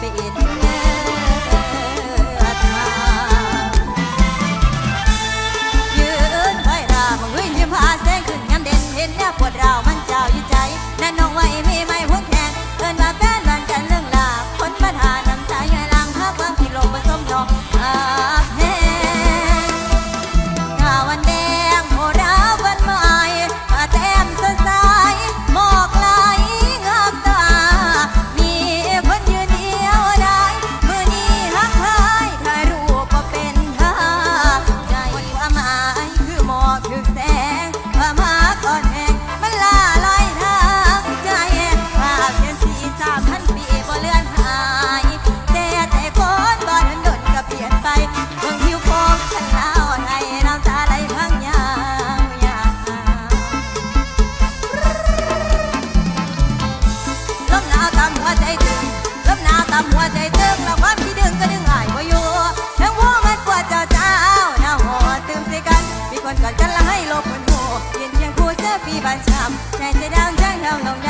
เป็นแยืนไว้รามเฮ้ยยิ้มหาแสงขึ้นงาเด่นเห็นแล้วปวดราวมันเจ้าอยู่ใจน่นองไว้มีม่หัวแขนเอิ้นาแฟนมันกันเรื่องลาคนปัญหาน้ำตาย้อลางภาพความผิดลงผสมดอกาตามหัวใจถึงลมหน้าตามหัวใจตึงแล้วความที่ดึงก็ดึงหายว่าอยู่แม้ว่ามันปวดเจ้าเจ้าหน้าหัวตื่มสิกัน มีคนกอดกันละให้ลบคนหัวเย็นเพียงคู่เสื้อปีบานช้ำใจจะดาแจ้งดาลงดา